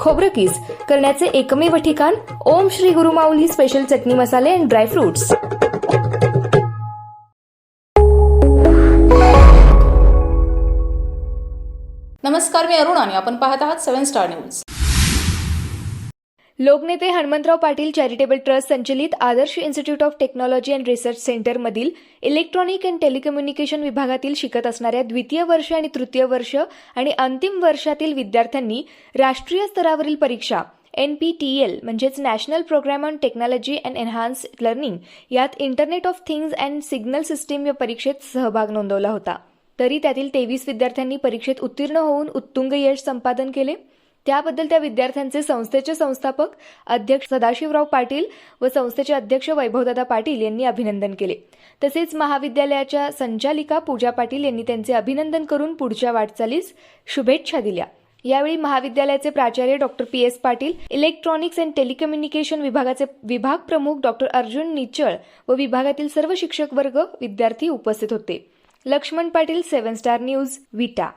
खोबरं किस करण्याचे एकमेव ठिकाण ओम श्री गुरुमाऊली स्पेशल चटणी मसाले अँड ड्रायफ्रुट्स नमस्कार मी अरुण आणि आपण पाहत आहात सेव्हन स्टार न्यूज लोकनेते हनुमंतराव पाटील चॅरिटेबल ट्रस्ट संचलित Adarsh institute of technology and research सेंटरमधील electronic and telecommunication विभागातील शिकत असणाऱ्या द्वितीय वर्ष आणि तृतीय वर्ष आणि अंतिम वर्षातील विद्यार्थ्यांनी राष्ट्रीय स्तरावरील परीक्षा एन पी टी एल म्हणजेच national programme on technology and enhance learning यात internet of things and signal system या परीक्षेत सहभाग नोंदवला होता. तरी त्यातील तेवीस विद्यार्थ्यांनी परीक्षेत उत्तीर्ण होऊन उत्तुंग यश संपादन केले. त्याबद्दल त्या विद्यार्थ्यांचे संस्थेचे संस्थापक अध्यक्ष सदाशिवराव पाटील व संस्थेचे अध्यक्ष वैभवदादा पाटील यांनी अभिनंदन केले. तसेच महाविद्यालयाच्या संचालिका पूजा पाटील यांनी त्यांचे अभिनंदन करून पुढच्या वाटचालीस शुभेच्छा दिल्या. यावेळी महाविद्यालयाचे प्राचार्य doctor P S Patil electronics and telecommunication विभागाचे विभाग प्रमुख डॉक्टर अर्जुन निचळ व विभागातील सर्व शिक्षक वर्ग विद्यार्थी उपस्थित होते. Laxman Patil seven star news Vita.